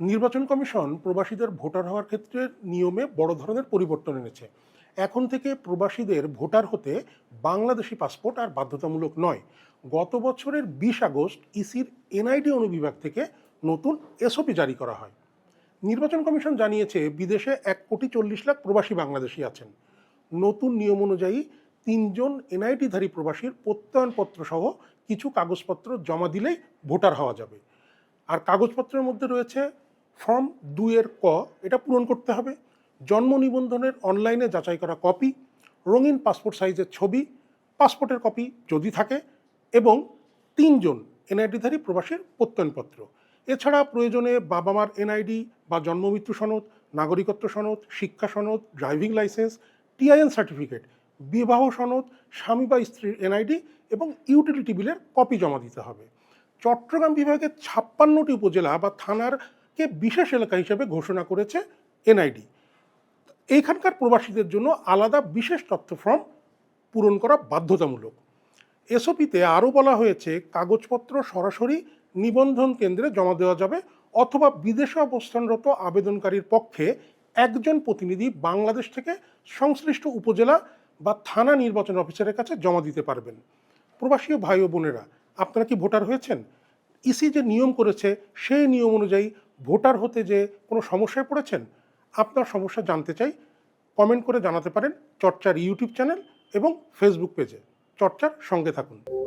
নির্বাচন কমিশন প্রবাসীদের ভোটার হওয়ার ক্ষেত্রে নিয়মে বড় ধরনের পরিবর্তন এনেছে। এখন থেকে প্রবাসীদের ভোটার হতে বাংলাদেশি পাসপোর্ট আর বাধ্যতামূলক নয়। গত বছরের বিশ আগস্ট ইসির এনআইডি অনুবিভাগ থেকে নতুন এসওপি জারি করা হয়। নির্বাচন কমিশন জানিয়েছে, বিদেশে এক কোটি চল্লিশ লাখ প্রবাসী বাংলাদেশি আছেন। নতুন নিয়ম অনুযায়ী তিনজন এনআইডিধারী প্রবাসীর প্রত্যয়নপত্র সহ কিছু কাগজপত্র জমা দিলেই ভোটার হওয়া যাবে। আর কাগজপত্রের মধ্যে রয়েছে ফর্ম দুইয়ের ক, এটা পূরণ করতে হবে। জন্ম নিবন্ধনের অনলাইনে যাচাই করা কপি, রঙিন পাসপোর্ট সাইজের ছবি, পাসপোর্টের কপি যদি থাকে এবং তিনজন এনআইডিধারী প্রবাসীর প্রত্যয়নপত্র। এছাড়া প্রয়োজনে বাবা মার এনআইডি বা জন্মমৃত্যু সনদ, নাগরিকত্ব সনদ, শিক্ষা সনদ, ড্রাইভিং লাইসেন্স টিআইএন সার্টিফিকেট, বিবাহ সনদ, স্বামী বা স্ত্রীর এনআইডি এবং ইউটিলিটি বিলের কপি জমা দিতে হবে। চট্টগ্রাম বিভাগের ছাপ্পান্নটি উপজেলা বা থানারকে বিশেষ এলাকা হিসেবে ঘোষণা করেছে এনআইডি। এইখানকার প্রবাসীদের জন্য আলাদা বিশেষ তথ্য ফর্ম পূরণ করা বাধ্যতামূলক। এসওপিতে আরও বলা হয়েছে, কাগজপত্র সরাসরি নিবন্ধন কেন্দ্রে জমা দেওয়া যাবে অথবা বিদেশে অবস্থানরত আবেদনকারীর পক্ষে একজন প্রতিনিধি বাংলাদেশ থেকে সংশ্লিষ্ট উপজেলা বা থানা নির্বাচন অফিসারের কাছে জমা দিতে পারবেন। প্রবাসী ভাই ও বোনেরা, আপনারা কি ভোটার হয়েছেন? ইসি যে নিয়ম করেছে, সেই নিয়ম অনুযায়ী ভোটার হতে যে কোনো সমস্যায় পড়েছেন, আপনার সমস্যা জানতে চাই কমেন্ট করে জানাতে পারেন চর্চার ইউটিউব চ্যানেল এবং ফেসবুক পেজে চর্চার সঙ্গে থাকুন।